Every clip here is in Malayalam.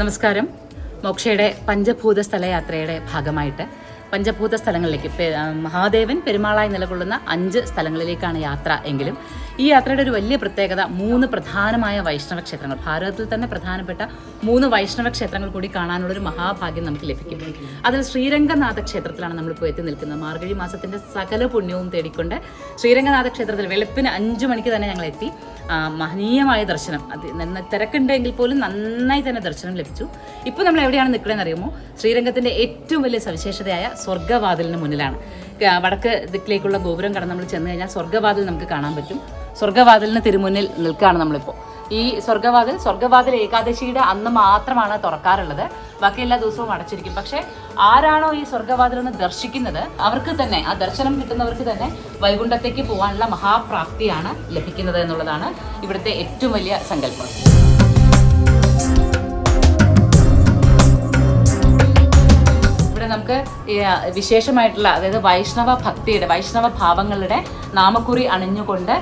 നമസ്കാരം. മോക്ഷയുടെ പഞ്ചഭൂത സ്ഥലയാത്രയുടെ ഭാഗമായിട്ട് പഞ്ചഭൂത സ്ഥലങ്ങളിലേക്ക് മഹാദേവൻ പെരുമാളായി നിലകൊള്ളുന്ന അഞ്ച് സ്ഥലങ്ങളിലേക്കാണ് യാത്ര എങ്കിലും ഈ യാത്രയുടെ ഒരു വലിയ പ്രത്യേകത മൂന്ന് പ്രധാനമായ വൈഷ്ണവ ക്ഷേത്രങ്ങൾ. ഭാരതത്തിൽ തന്നെ പ്രധാനപ്പെട്ട മൂന്ന് വൈഷ്ണവ ക്ഷേത്രങ്ങൾ കൂടി കാണാനുള്ള ഒരു മഹാഭാഗ്യം നമുക്ക് ലഭിക്കും. അതിൽ ശ്രീരംഗനാഥ ക്ഷേത്രത്തിലാണ് നമ്മളിപ്പോൾ എത്തി നിൽക്കുന്നത്. മാർഗഴി മാസത്തിന്റെ സകല പുണ്യവും തേടിക്കൊണ്ട് ശ്രീരംഗനാഥ ക്ഷേത്രത്തിൽ വെളുപ്പിന് അഞ്ചു മണിക്ക് തന്നെ ഞങ്ങൾ എത്തി. മഹനീയമായ ദർശനം. അത് തിരക്കുണ്ടെങ്കിൽ പോലും നന്നായി തന്നെ ദർശനം ലഭിച്ചു. ഇപ്പോൾ നമ്മൾ എവിടെയാണ് നിൽക്കണമെന്ന് അറിയുമോ? ശ്രീരംഗത്തിന്റെ ഏറ്റവും വലിയ സവിശേഷതയായ സ്വർഗവാതിലിന് മുന്നിലാണ്. വടക്ക് ദിക്കിലേക്കുള്ള ഗോപുരം കടന്ന് നമ്മൾ ചെന്ന് കഴിഞ്ഞാൽ സ്വർഗവാതിൽ നമുക്ക് കാണാൻ പറ്റും. സ്വർഗവാതിലിന് തിരുമുന്നിൽ നിൽക്കുകയാണ് നമ്മളിപ്പോൾ ഈ സ്വർഗവാതിൽ സ്വർഗവാതിൽ ഏകാദശിയുടെ അന്ന് മാത്രമാണ് തുറക്കാറുള്ളത്. ബാക്കി എല്ലാ ദിവസവും അടച്ചിരിക്കും. പക്ഷേ ആരാണോ ഈ സ്വർഗവാതിലൊന്ന് ദർശിക്കുന്നത് അവർക്ക് തന്നെ ആ ദർശനം കിട്ടുന്നവർക്ക് തന്നെ വൈകുണ്ഠത്തേക്ക് പോകാനുള്ള മഹാപ്രാപ്തിയാണ് ലഭിക്കുന്നത് എന്നുള്ളതാണ് ഇവിടുത്തെ ഏറ്റവും വലിയ സങ്കല്പം. നമുക്ക് വിശേഷമായിട്ടുള്ള അതായത് വൈഷ്ണവ ഭക്തിയുടെ വൈഷ്ണവ ഭാവങ്ങളുടെ നാമക്കുറി അണിഞ്ഞുകൊണ്ട്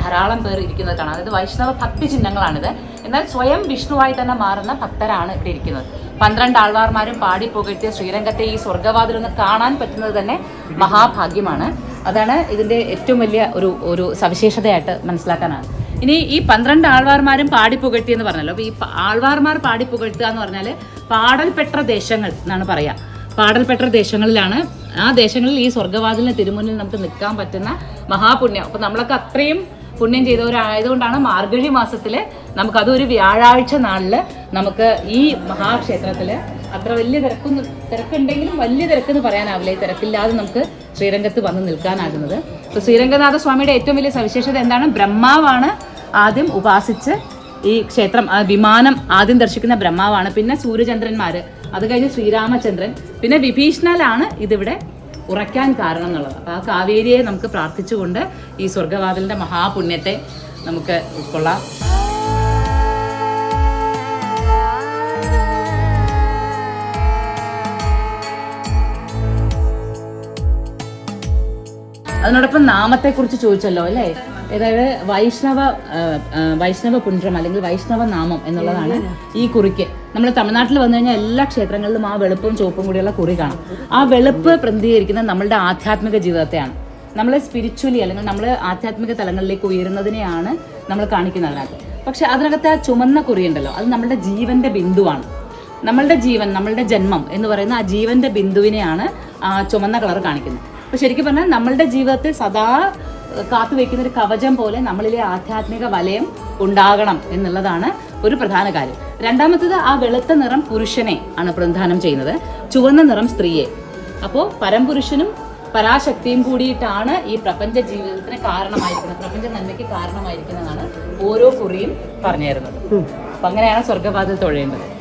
ധാരാളം പേർ ഇരിക്കുന്നത് കാണാം അതായത് വൈഷ്ണവ ഭക്തി ചിഹ്നങ്ങളാണിത്. എന്നാൽ സ്വയം വിഷ്ണുവായി തന്നെ മാറുന്ന ഭക്തരാണ് ഇവിടെ ഇരിക്കുന്നത്. പന്ത്രണ്ട് ആൾവാർമാരും പാടി പുകഴ്ത്തിയ ശ്രീരംഗത്തെ ഈ സ്വർഗവാതിലൊന്ന് കാണാൻ പറ്റുന്നത് തന്നെ മഹാഭാഗ്യമാണ്. അതാണ് ഇതിന്റെ ഏറ്റവും വലിയ ഒരു ഒരു സവിശേഷതയായിട്ട് മനസ്സിലാക്കാനാണ്. ഇനി ഈ പന്ത്രണ്ട് ആൾവാർമാരും പാടി പുകഴ്ത്തി എന്ന് പറഞ്ഞല്ലോ. അപ്പോൾ ഈ ആൾവാർമാർ പാടി പുകഴ്ത്തുക എന്ന് പറഞ്ഞാൽ പാടൽപ്പെട്ട ദേശങ്ങൾ എന്നാണ് പറയുക പാടൽപ്പെട്ട ദേശങ്ങളിലാണ് ആ ദേശങ്ങളിൽ ഈ സ്വർഗവാതിലിന് തിരുമുന്നിൽ നമുക്ക് നിൽക്കാൻ പറ്റുന്ന മഹാപുണ്യം. അപ്പോൾ നമ്മളൊക്കെ അത്രയും പുണ്യം ചെയ്തവരായതുകൊണ്ടാണ് മാർഗഴി മാസത്തിൽ നമുക്ക് അതൊരു വ്യാഴാഴ്ച നാളിൽ നമുക്ക് ഈ മഹാക്ഷേത്രത്തിൽ അത്ര വലിയ തിരക്കൊന്ന് തിരക്കുണ്ടെങ്കിലും വലിയ തിരക്കെന്ന് പറയാനാവില്ല. ഈ തിരക്കില്ലാതെ നമുക്ക് ശ്രീരംഗത്ത് വന്ന് നിൽക്കാനാകുന്നത്. അപ്പോൾ ശ്രീരംഗനാഥ സ്വാമിയുടെ ഏറ്റവും വലിയ സവിശേഷത എന്താണ്? ബ്രഹ്മാവാണ് ആദ്യം ഉപാസിച്ച് ഈ ക്ഷേത്രം വിമാനം ആദ്യം ദർശിക്കുന്ന ബ്രഹ്മാവാണ്. പിന്നെ സൂര്യചന്ദ്രന്മാര്. അത് കഴിഞ്ഞ് ശ്രീരാമചന്ദ്രൻ. പിന്നെ വിഭീഷണലാണ് ഇതിവിടെ ഉറയ്ക്കാൻ കാരണം എന്നുള്ളത്. അപ്പോൾ ആ കാവേരിയെ നമുക്ക് പ്രാർത്ഥിച്ചുകൊണ്ട് ഈ സ്വർഗവാതിലിന്റെ മഹാപുണ്യത്തെ നമുക്ക് ഉൾക്കൊള്ളാം. അതിനോടൊപ്പം നാമത്തെക്കുറിച്ച് ചോദിച്ചല്ലോ അല്ലേ? അതായത് വൈഷ്ണവ വൈഷ്ണവ പുണ്ഡ്രം അല്ലെങ്കിൽ വൈഷ്ണവ നാമം എന്നുള്ളതാണ് ഈ കുറിക്ക്. നമ്മൾ തമിഴ്നാട്ടിൽ വന്നു കഴിഞ്ഞാൽ എല്ലാ ക്ഷേത്രങ്ങളിലും ആ വെളുപ്പും ചുവപ്പും കൂടിയുള്ള കുറി കാണാം. ആ വെളുപ്പ് പ്രതിനിധീകരിക്കുന്നത് നമ്മളുടെ ആധ്യാത്മിക ജീവിതത്തെയാണ്. നമ്മളെ സ്പിരിച്വലി അല്ലെങ്കിൽ നമ്മൾ ആധ്യാത്മിക തലങ്ങളിലേക്ക് ഉയരുന്നതിനെയാണ് നമ്മൾ കാണിക്കുന്നത് അതിനകത്ത്. പക്ഷെ അതിനകത്ത് ആ ചുമന്ന കുറി ഉണ്ടല്ലോ അത് നമ്മളുടെ ജീവന്റെ ബിന്ദുവാണ്. നമ്മളുടെ ജീവൻ നമ്മളുടെ ജന്മം എന്ന് പറയുന്ന ആ ജീവന്റെ ബിന്ദുവിനെയാണ് ആ ചുമന്ന കളർ കാണിക്കുന്നത്. അപ്പോൾ ശരിക്കും പറഞ്ഞാൽ നമ്മളുടെ ജീവിതത്തിൽ സദാ കാത്തു വെക്കുന്ന ഒരു കവചം പോലെ നമ്മളിലെ ആധ്യാത്മിക വലയം ഉണ്ടാകണം എന്നുള്ളതാണ് ഒരു പ്രധാന കാര്യം. രണ്ടാമത്തത് ആ വെളുത്ത നിറം പുരുഷനെ ആണ് പ്രധാനം ചെയ്യുന്നത്. ചുവന്ന നിറം സ്ത്രീയെ. അപ്പോൾ പരംപുരുഷനും പരാശക്തിയും കൂടിയിട്ടാണ് ഈ പ്രപഞ്ച ജീവിതത്തിന് കാരണമായിരിക്കുന്നത്. പ്രപഞ്ച നന്മയ്ക്ക് കാരണമായിരിക്കുന്നതാണ് ഓരോ കുറിയും പറഞ്ഞു തരുന്നത് അപ്പം അങ്ങനെയാണ് സ്വർഗപാതത്തിൽ തൊഴേണ്ടത്